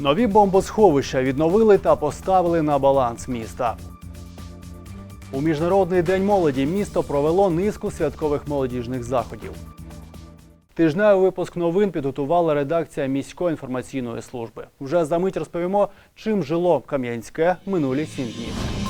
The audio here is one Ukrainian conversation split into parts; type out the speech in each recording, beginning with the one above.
Нові бомбосховища відновили та поставили на баланс міста. У Міжнародний день молоді місто провело низку святкових молодіжних заходів. Тижневий випуск новин підготувала редакція міської інформаційної служби. Вже за мить розповімо, чим жило Кам'янське минулі сім днів.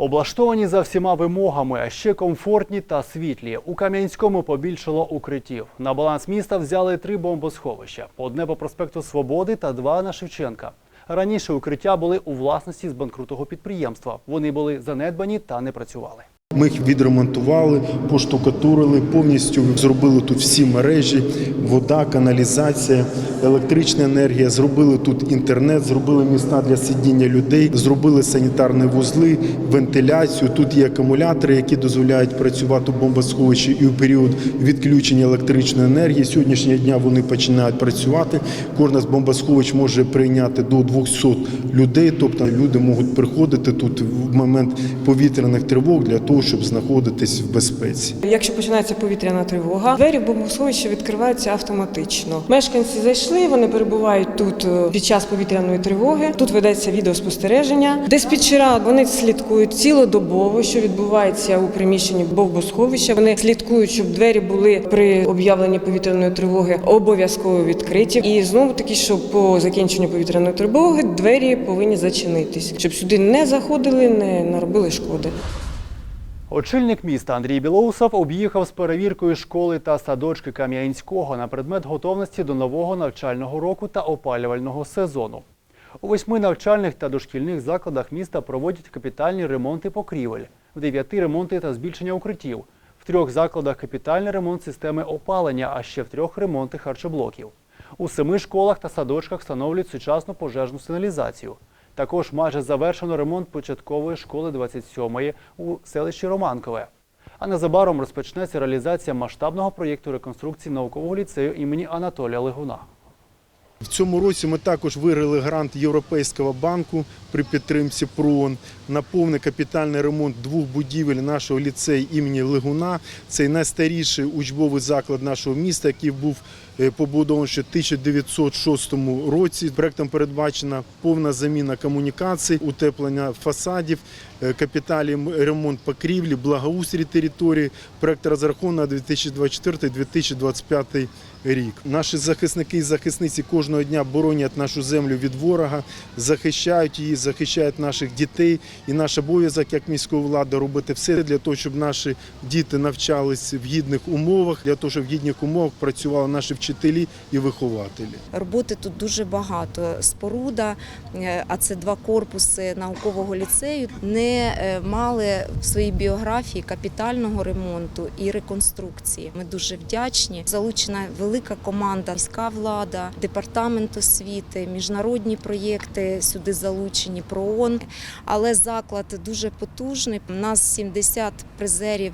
Облаштовані за всіма вимогами, а ще комфортні та світлі. У Кам'янському побільшало укриттів. На баланс міста взяли три бомбосховища: одне по проспекту Свободи та два на Шевченка. Раніше укриття були у власності збанкрутого підприємства. Вони були занедбані та не працювали. Ми їх відремонтували, поштукатурили, повністю зробили тут всі мережі, вода, каналізація, електрична енергія. Зробили тут інтернет, зробили міста для сидіння людей, зробили санітарні вузли, вентиляцію. Тут є акумулятори, які дозволяють працювати у бомбосховищі і у період відключення електричної енергії. Сьогоднішнього дня вони починають працювати. Кожна з бомбосховищ може прийняти до 200 людей, тобто люди можуть приходити тут в момент повітряних тривог для того, щоб знаходитись в безпеці. Якщо починається повітряна тривога, двері в бомбосховище відкриваються автоматично. Мешканці зайшли, вони перебувають тут е, під час повітряної тривоги. Тут ведеться відеоспостереження. Диспетчера вони слідкують цілодобово, що відбувається у приміщенні бомбосховища. Вони слідкують, щоб двері були при об'явленні повітряної тривоги обов'язково відкриті. І знову таки, що по закінченню повітряної тривоги двері повинні зачинитись, щоб сюди не заходили, не наробили шкоди. Очільник міста Андрій Білоусов об'їхав з перевіркою школи та садочки Кам'янського на предмет готовності до нового навчального року та опалювального сезону. У восьми навчальних та дошкільних закладах міста проводять капітальні ремонти покрівель, в дев'яти ремонти та збільшення укриттів, в трьох закладах капітальний ремонт системи опалення, а ще в трьох ремонти харчоблоків. У семи школах та садочках встановлюють сучасну пожежну сигналізацію. Також майже завершено ремонт початкової школи 27-ї у селищі Романкове. А незабаром розпочнеться реалізація масштабного проєкту реконструкції наукового ліцею імені Анатолія Легуна. В цьому році ми також виграли грант Європейського банку при підтримці ПРООН на повний капітальний ремонт двох будівель нашого ліцею імені Легуна. Це найстаріший учбовий заклад нашого міста, який був е, побудований ще в 1906 році. Проектом передбачена повна заміна комунікацій, утеплення фасадів, е, капітальний ремонт покрівлі, благоустрій території. Проект розрахований на 2024-2025 рік. Наші захисники і захисниці кожного дня боронять нашу землю від ворога, захищають її, захищають наших дітей. І наш обов'язок як міської влади робити все для того, щоб наші діти навчались в гідних умовах, для того, щоб в гідних умовах працювали наші вчителі і вихователі. Роботи тут дуже багато. Споруда, е, а це два корпуси наукового ліцею, не е, мали в своїй біографії капітального ремонту і реконструкції. Ми дуже вдячні. Залучена велика команда, міська влада, департамент освіти, міжнародні проєкти сюди залучені, ПРООН. Але заклад дуже потужний. У нас 70 призерів.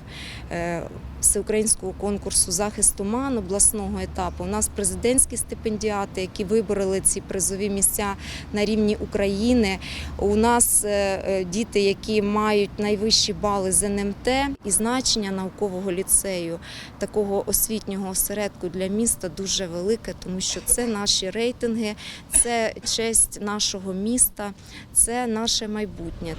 Всеукраїнського конкурсу захисту МАН обласного етапу. У нас президентські стипендіати, які вибороли ці призові місця на рівні України. У нас е, е, діти, які мають найвищі бали з НМТ і значення наукового ліцею, такого освітнього осередку для міста дуже велике, тому що це наші рейтинги, це честь нашого міста, це наше майбутнє.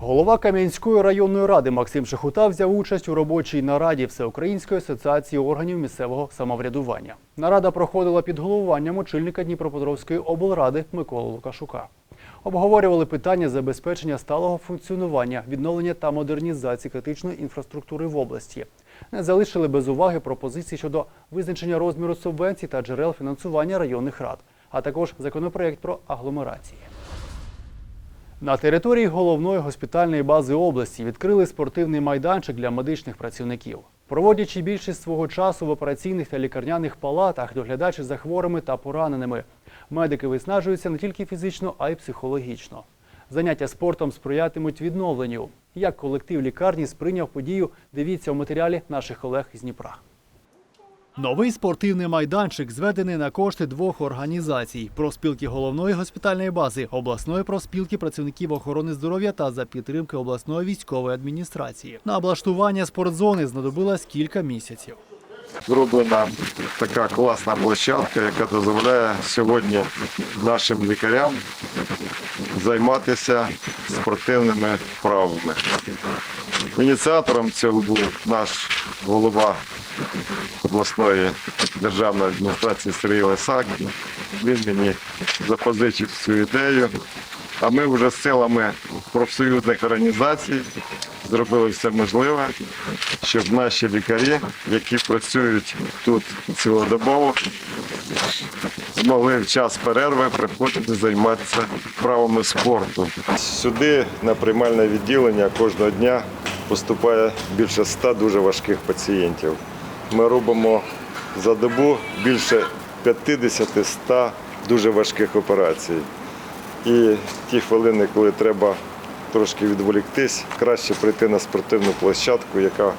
Голова Кам'янської районної ради Максим Шехута взяв участь у робочій нараді Всеукраїнської асоціації органів місцевого самоврядування. Нарада проходила під головуванням очільника Дніпропетровської облради Миколи Лукашука. Обговорювали питання забезпечення сталого функціонування, відновлення та модернізації критичної інфраструктури в області. Не залишили без уваги пропозиції щодо визначення розміру субвенцій та джерел фінансування районних рад, а також законопроєкт про агломерації. На території головної госпітальної бази області відкрили спортивний майданчик для медичних працівників. Проводячи більшість свого часу в операційних та лікарняних палатах, доглядаючи за хворими та пораненими, медики виснажуються не тільки фізично, а й психологічно. Заняття спортом сприятимуть відновленню. Як колектив лікарні сприйняв подію, дивіться у матеріалі наших колег із Дніпра. Новий спортивний майданчик зведений на кошти двох організацій: профспілки головної госпітальної бази, обласної профспілки працівників охорони здоров'я та за підтримки обласної військової адміністрації. На облаштування спортзони знадобилось кілька місяців. зроблена така класна площадка, яка дозволяє сьогодні нашим лікарям займатися спортивними вправами. Ініціатором цього був наш голова обласної державної адміністрації Сергій Лисак. Він мені запозичив цю ідею. А ми вже з силами профсоюзних організацій зробили все можливе, щоб наші лікарі, які працюють тут цілодобово, змогли в час перерви приходити займатися вправами спорту. Сюди на приймальне відділення кожного дня поступає більше ста дуже важких пацієнтів. Ми робимо за добу більше 50-100 дуже важких операцій. І ті хвилини, коли треба трошки відволіктись, краще прийти на спортивну площадку, яка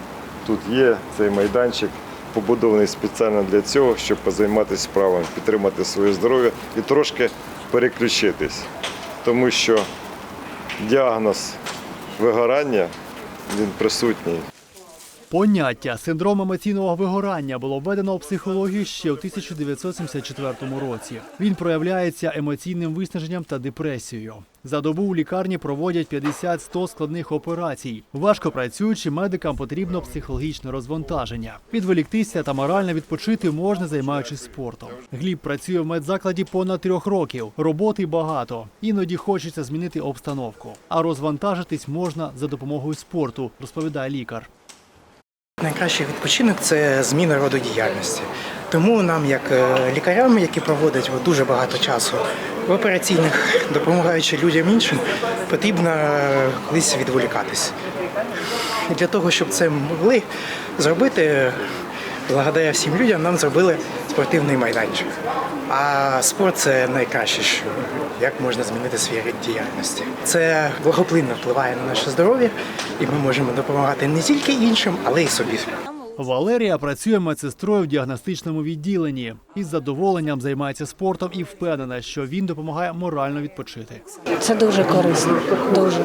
тут є, цей майданчик побудований спеціально для цього, щоб позайматися справами, підтримати своє здоров'я і трошки переключитись. Тому що діагноз вигорання він присутній. Поняття синдром емоційного вигорання було введено у психологію ще у 1974 році. Він проявляється емоційним виснаженням та депресією. За добу у лікарні проводять 50-100 складних операцій. Важко працюючи, медикам потрібно психологічне розвантаження. Відволіктися та морально відпочити можна, займаючись спортом. Гліб працює в медзакладі понад трьох років. Роботи багато. Іноді хочеться змінити обстановку. А розвантажитись можна за допомогою спорту, розповідає лікар. Найкращий відпочинок це зміна роду діяльності. Тому нам, як е, лікарям, які проводять дуже багато часу в операційних, допомагаючи людям іншим, потрібно е, колись відволікатись. Для того, щоб це могли зробити, благодаря всім людям, нам зробили спортивний майданчик. А спорт це найкраще, що як можна змінити свій рід діяльності. Це благоплинно впливає на наше здоров'я, і ми можемо допомагати не тільки іншим, але й собі. Валерія працює медсестрою в діагностичному відділенні. Із задоволенням займається спортом і впевнена, що він допомагає морально відпочити. Це дуже корисно, дуже.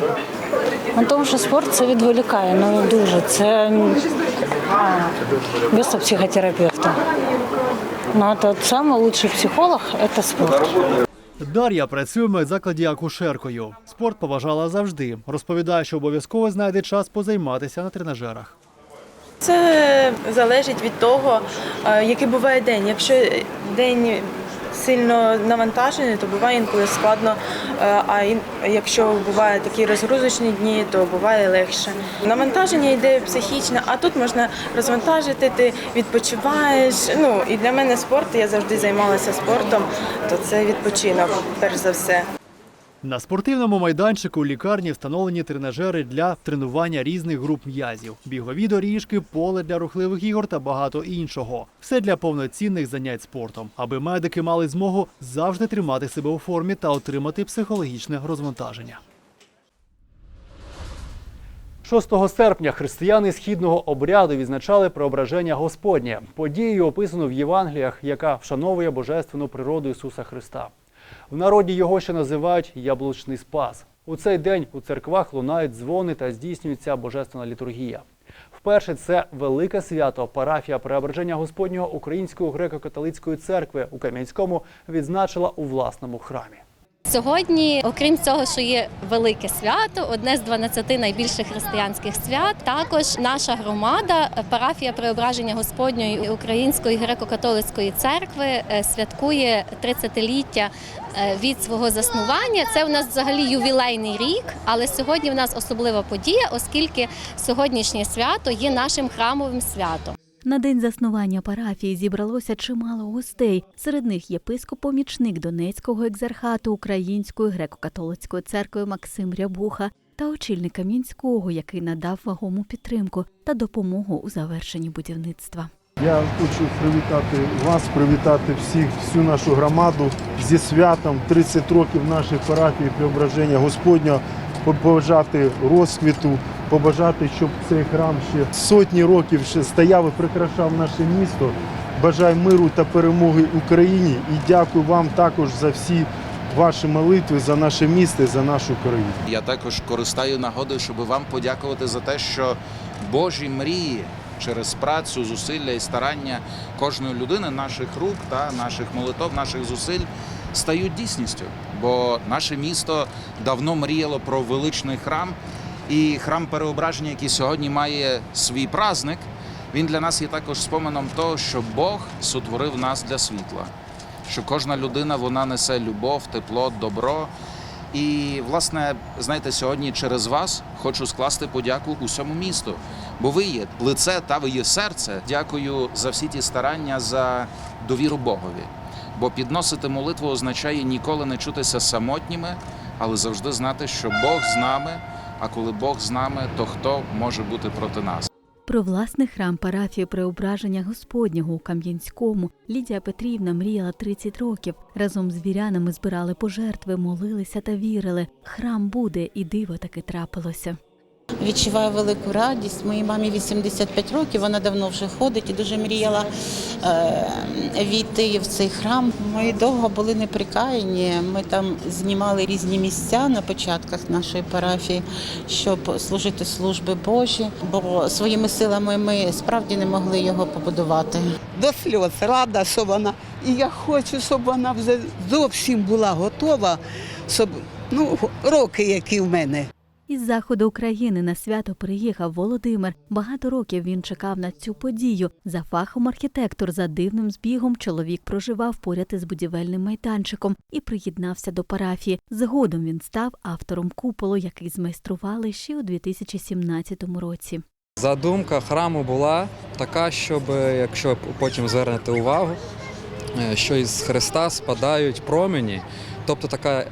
Ну, тому що спорт це відволікає, ну дуже. Це а, без психотерапевта. Ну, это самый лучший психолог – это спорт. Дар'я працює в медзакладі акушеркою. Спорт поважала завжди. Розповідає, що обов'язково знайде час позайматися на тренажерах. Це залежить від того, е, який буває день. Якщо день сильно навантажений, то буває інколи складно. е, А якщо бувають такі розгрузочні дні, то буває легше. Навантаження йде психічне, а тут можна розвантажити, ти відпочиваєш. Ну і для мене спорт, я завжди займалася спортом, то це відпочинок, перш за все. На спортивному майданчику у лікарні встановлені тренажери для тренування різних груп м'язів, бігові доріжки, поле для рухливих ігор та багато іншого. Все для повноцінних занять спортом, аби медики мали змогу завжди тримати себе у формі та отримати психологічне розвантаження. 6 серпня християни східного обряду відзначали преображення Господнє. Подію описано в Євангеліях, яка вшановує божественну природу Ісуса Христа. В народі його ще називають яблучний спас. У цей день у церквах лунають дзвони та здійснюється божественна літургія. Вперше це велике свято парафія Преображення Господнього Української греко-католицької церкви у Кам'янському відзначила у власному храмі. Сьогодні, окрім цього, що є велике свято, одне з 12 найбільших християнських свят. Також наша громада, парафія Преображення Господньої Української греко-католицької церкви е, святкує 30-ліття е, від свого заснування. Це у нас взагалі ювілейний рік, але сьогодні в нас особлива подія, оскільки сьогоднішнє свято є нашим храмовим святом. На день заснування парафії зібралося чимало гостей. Серед них єпископ-помічник Донецького екзархату Української греко-католицької церкви Максим Рябуха та очільник Кам'янського, який надав вагому підтримку та допомогу у завершенні будівництва. Я хочу привітати вас, привітати всіх, всю нашу громаду зі святом 30 років нашої парафії Преображення Господнього, побажати розквіту, побажати, щоб цей храм ще сотні років ще стояв і прикрашав наше місто. Бажаю миру та перемоги Україні і дякую вам також за всі ваші молитви за наше місто за нашу країну. Я також користаю нагодою, щоб вам подякувати за те, що Божі мрії через працю, зусилля і старання кожної людини, наших рук та наших молитов, наших зусиль стають дійсністю. Бо наше місто давно мріяло про величний храм, і храм переображення, який сьогодні має свій праздник, він для нас є також споменом того, що Бог сотворив нас для світла. Що кожна людина вона несе любов, тепло, добро. І, власне, знаєте, сьогодні через вас хочу скласти подяку усьому місту, бо ви є лице та ви є серце. Дякую за всі ті старання за довіру Богові. Бо підносити молитву означає ніколи не чутися самотніми, але завжди знати, що Бог з нами. А коли Бог з нами, то хто може бути проти нас? Про власний храм парафії Преображення Господнього у Кам'янському Лідія Петрівна мріяла 30 років. Разом з вірянами збирали пожертви, молилися та вірили. Храм буде, і диво таки трапилося. Відчуваю велику радість. Моїй мамі 85 років, вона давно вже ходить і дуже мріяла е, війти в цей храм. Ми довго були неприкаяні. Ми там знімали різні місця на початках нашої парафії, щоб служити служби Божі, бо своїми силами ми справді не могли його побудувати. до сльоз рада, що вона. І я хочу, щоб вона вже зовсім була готова, щоб ну, роки, які в мене. Із заходу України на свято приїхав Володимир. Багато років він чекав на цю подію. За фахом архітектор, за дивним збігом чоловік проживав поряд із будівельним майданчиком і приєднався до парафії. Згодом він став автором куполу, який змайстрували ще у 2017 році. Задумка храму була така, щоб якщо потім звернете увагу, е, що із Христа спадають промені. Тобто така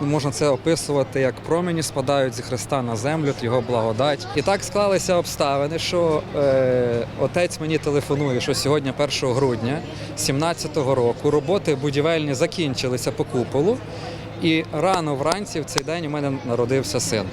можна це описувати як промені спадають зі Христа на землю, його благодать. І так склалися обставини, що е, отець мені телефонує, що сьогодні, 1 грудня 17-го року, роботи будівельні закінчилися по куполу, і рано вранці в цей день у мене народився син.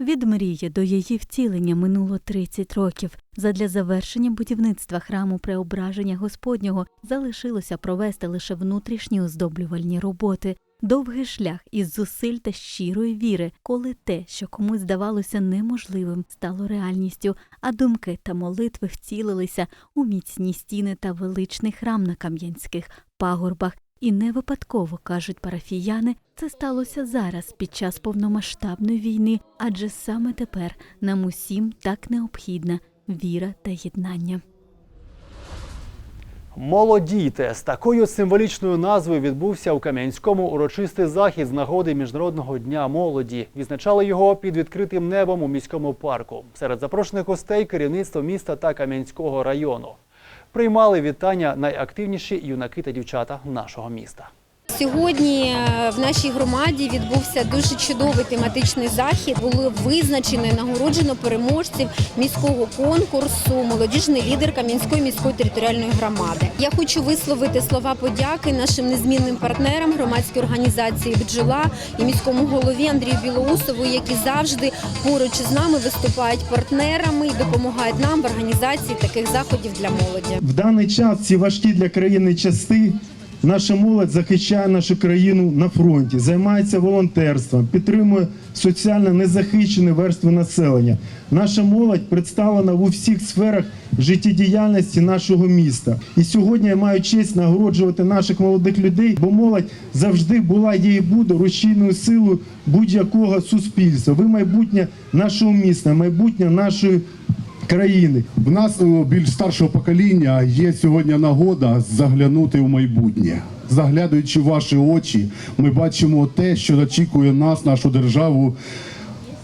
Від мрії до її втілення минуло 30 років. Задля завершення будівництва храму преображення Господнього залишилося провести лише внутрішні оздоблювальні роботи. Довгий шлях із зусиль та щирої віри, коли те, що комусь здавалося неможливим, стало реальністю, а думки та молитви вцілилися у міцні стіни та величний храм на кам'янських пагорбах. І не випадково кажуть парафіяни, це сталося зараз під час повномасштабної війни, адже саме тепер нам усім так необхідна віра та єднання. Молодійте з такою символічною назвою відбувся у Кам'янському урочистий захід з нагоди Міжнародного дня молоді. Відзначали його під відкритим небом у міському парку. Серед запрошених гостей керівництво міста та Кам'янського району. Приймали вітання найактивніші юнаки та дівчата нашого міста. Сьогодні е, в нашій громаді відбувся дуже чудовий тематичний захід. Було визначено і нагороджено переможців міського конкурсу Молодіжний лідер Кам'янської міської територіальної громади. Я хочу висловити слова подяки нашим незмінним партнерам громадської організації Бджола і міському голові Андрію Білоусову, які завжди поруч із нами виступають партнерами і допомагають нам в організації таких заходів для молоді. В даний час ці важкі для країни часи. Наша молодь захищає нашу країну на фронті, займається волонтерством, підтримує соціально незахищені верстви населення. Наша молодь представлена у всіх сферах життєдіяльності нашого міста. І сьогодні я маю честь нагороджувати наших молодих людей, бо молодь завжди була є і буде рушійною силою будь-якого суспільства. Ви майбутнє нашого міста, майбутнє нашої країни. В нас більш старшого покоління є сьогодні нагода заглянути в майбутнє. Заглядаючи в ваші очі, ми бачимо те, що очікує нас, нашу державу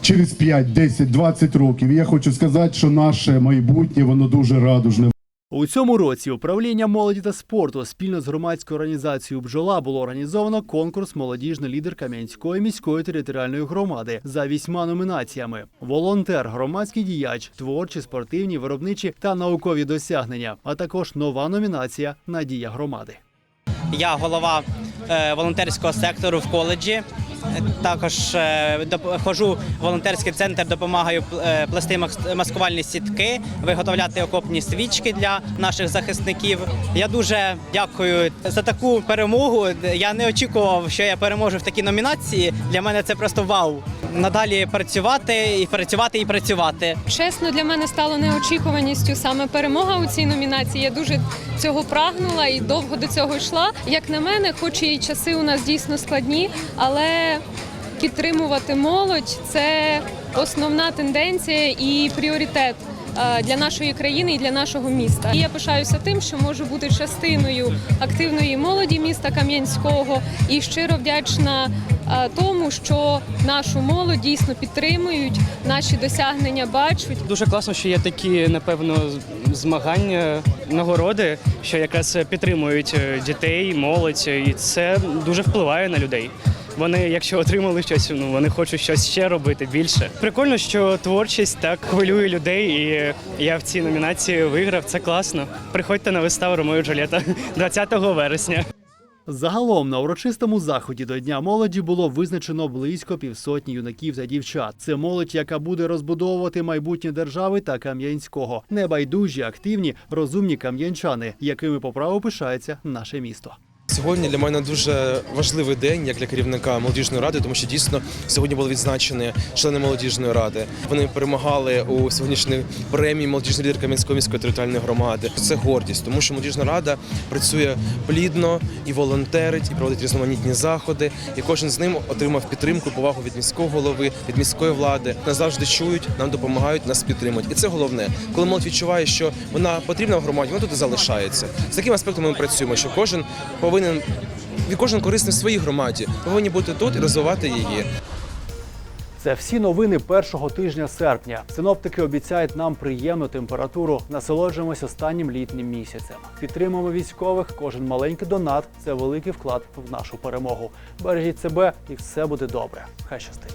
через 5, 10, 20 років. Я хочу сказати, що наше майбутнє воно дуже радужне. У цьому році управління молоді та спорту спільно з громадською організацією Бджола було організовано конкурс Молодіжний лідер Кам'янської міської територіальної громади за вісьма номінаціями: волонтер, громадський діяч, творчі, спортивні, виробничі та наукові досягнення, а також нова номінація Надія громади. Я голова е, волонтерського сектору в коледжі. Також е, ходжу в волонтерський центр, допомагаю е, плести мас- маскувальні сітки, виготовляти окопні свічки для наших захисників. Я дуже дякую за таку перемогу. Я не очікував, що я переможу в такій номінації. Для мене це просто вау. Надалі працювати і працювати і працювати. Чесно, для мене стало неочікуваністю саме перемога у цій номінації. Я дуже цього прагнула і довго до цього йшла. Як на мене, хоч і часи у нас дійсно складні, але підтримувати молодь це основна тенденція і пріоритет. е, Для нашої країни і для нашого міста І я пишаюся тим, що можу бути частиною активної молоді міста Кам'янського і щиро вдячна е, тому, що нашу молодь дійсно підтримують, наші досягнення бачать. Дуже класно, що є такі, напевно, змагання, нагороди, що якраз підтримують е, дітей, молодь, і це дуже впливає на людей. Вони, якщо отримали щось, ну вони хочуть щось ще робити більше. Прикольно, що творчість так хвилює людей, і я в цій номінації виграв. Це класно. Приходьте на виставу Ромео і 20 вересня. Загалом на урочистому заході до Дня молоді було визначено близько півсотні юнаків та дівчат. Це молодь, яка буде розбудовувати майбутнє держави та Кам'янського. Небайдужі, активні, розумні кам'янчани, якими по праву пишається наше місто. Сьогодні для мене дуже важливий день, як для керівника молодіжної ради, тому що дійсно сьогодні були відзначені члени молодіжної ради. Вони перемагали у сьогоднішній премії молодіжний лідер Кам'янської міської територіальної громади. Це гордість, тому що молодіжна рада працює плідно і волонтерить, і проводить різноманітні заходи. І кожен з ним отримав підтримку, повагу від міського голови, від міської влади. Нас завжди чують, нам допомагають, нас підтримують. І це головне, коли молодь відчуває, що вона потрібна в громаді, вона тут і залишається. З таким аспектом ми працюємо, що кожен повинен кожен корисний в своїй громаді. Повинні бути тут і розвивати її. Це всі новини першого тижня серпня. Синоптики обіцяють нам приємну температуру. Насолоджуємось останнім літнім місяцем. Підтримуємо військових. Кожен маленький донат це великий вклад в нашу перемогу. Бережіть себе, і все буде добре. Хай щастить.